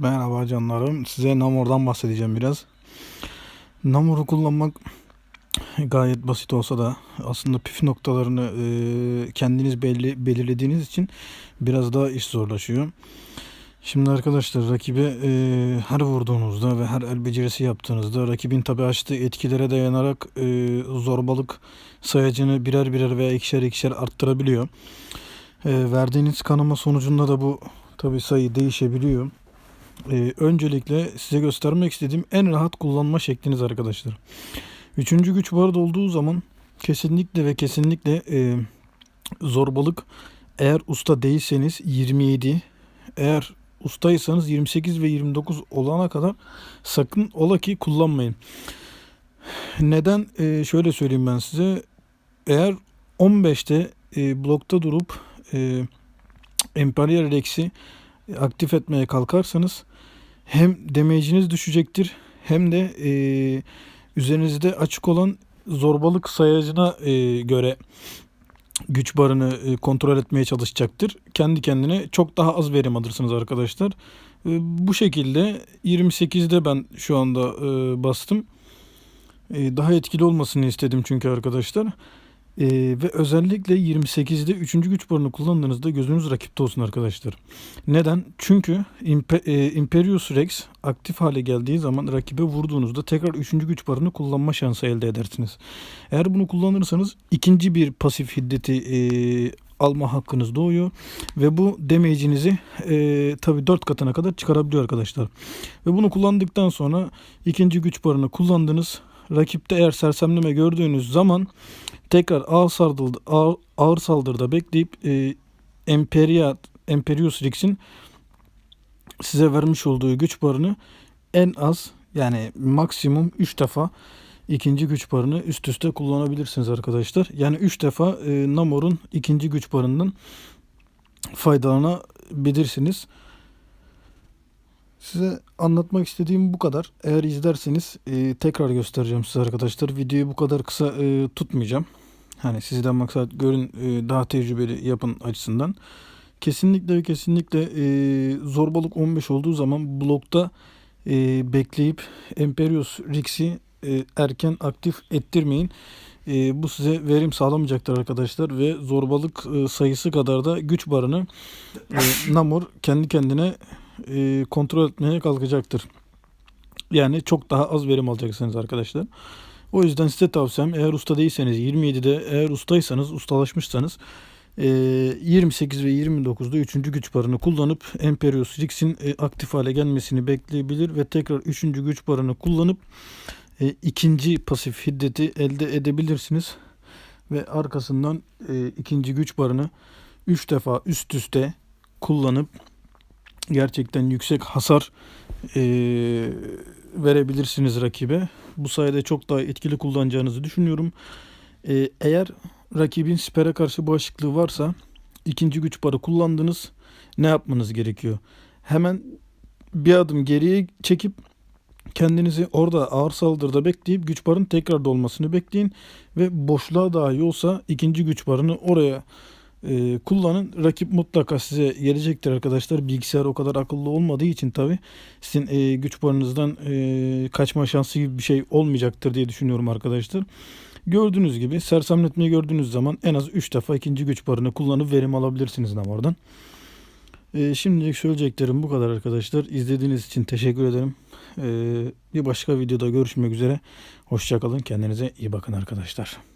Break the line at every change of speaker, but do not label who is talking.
Merhaba canlarım. Size Namor'dan bahsedeceğim biraz. Namor'u kullanmak gayet basit olsa da aslında püf noktalarını e, kendiniz belli belirlediğiniz için biraz daha iş zorlaşıyor. Şimdi arkadaşlar rakibe e, her vurduğunuzda ve her el becerisi yaptığınızda rakibin tabi açtığı etkilere dayanarak e, zorbalık sayacını birer birer veya ikişer ikişer arttırabiliyor. Verdiğiniz kanama sonucunda da bu tabi sayı değişebiliyor. Ee, öncelikle size göstermek istediğim en rahat kullanma şekliniz arkadaşlar. Üçüncü güç barda olduğu zaman kesinlikle ve kesinlikle e, zorbalık eğer usta değilseniz 27 eğer ustaysanız 28 ve 29 olana kadar sakın ola ki kullanmayın. Neden? Ee, şöyle söyleyeyim ben size. Eğer 15'te e, blokta durup e, Imperial Rex'i aktif etmeye kalkarsanız hem damage'iniz düşecektir hem de e, üzerinizde açık olan zorbalık sayacına e, göre güç barını e, kontrol etmeye çalışacaktır. Kendi kendine çok daha az verim alırsınız arkadaşlar. E, bu şekilde 28'de ben şu anda e, bastım. E, daha etkili olmasını istedim çünkü arkadaşlar. Ee, ve özellikle 28'de 3. güç barını kullandığınızda gözünüz rakipte olsun arkadaşlar. Neden? Çünkü Impe, e, Imperius Rex aktif hale geldiği zaman rakibe vurduğunuzda tekrar 3. güç barını kullanma şansı elde edersiniz. Eğer bunu kullanırsanız ikinci bir pasif hiddeti e, alma hakkınız doğuyor ve bu damage'inizi e, tabi 4 katına kadar çıkarabiliyor arkadaşlar. Ve bunu kullandıktan sonra ikinci güç barını kullandınız. Rakipte eğer sersemleme gördüğünüz zaman tekrar ağır saldırıda, ağır, ağır saldırıda bekleyip e, Emperia, Imperius Rix'in size vermiş olduğu güç barını en az yani maksimum 3 defa ikinci güç barını üst üste kullanabilirsiniz arkadaşlar. Yani 3 defa e, Namor'un ikinci güç barından faydalanabilirsiniz. Size anlatmak istediğim bu kadar. Eğer izlerseniz e, tekrar göstereceğim size arkadaşlar. Videoyu bu kadar kısa e, tutmayacağım. Hani sizden maksat görün e, daha tecrübeli yapın açısından. Kesinlikle ve kesinlikle e, zorbalık 15 olduğu zaman blokta e, bekleyip Imperius Rix'i e, erken aktif ettirmeyin. E, bu size verim sağlamayacaktır arkadaşlar ve zorbalık e, sayısı kadar da güç barını e, Namor kendi kendine e, kontrol etmeye kalkacaktır. Yani çok daha az verim alacaksınız arkadaşlar. O yüzden size tavsiyem eğer usta değilseniz 27'de eğer ustaysanız ustalaşmışsanız e, 28 ve 29'da 3. güç barını kullanıp Imperius Rix'in e, aktif hale gelmesini bekleyebilir ve tekrar 3. güç barını kullanıp e, ikinci pasif hiddeti elde edebilirsiniz. Ve arkasından e, ikinci güç barını 3 defa üst üste kullanıp gerçekten yüksek hasar e, verebilirsiniz rakibe. Bu sayede çok daha etkili kullanacağınızı düşünüyorum. E, eğer rakibin sipere karşı bağışıklığı varsa ikinci güç barı kullandınız. Ne yapmanız gerekiyor? Hemen bir adım geriye çekip kendinizi orada ağır saldırıda bekleyip güç barın tekrar dolmasını bekleyin ve boşluğa dahi olsa ikinci güç barını oraya e, kullanın. Rakip mutlaka size gelecektir arkadaşlar. Bilgisayar o kadar akıllı olmadığı için tabi sizin e, güç barınızdan e, kaçma şansı gibi bir şey olmayacaktır diye düşünüyorum arkadaşlar. Gördüğünüz gibi sersemletmeyi gördüğünüz zaman en az 3 defa ikinci güç barını kullanıp verim alabilirsiniz oradan. E, şimdilik söyleyeceklerim bu kadar arkadaşlar. İzlediğiniz için teşekkür ederim. E, bir başka videoda görüşmek üzere. Hoşçakalın. Kendinize iyi bakın arkadaşlar.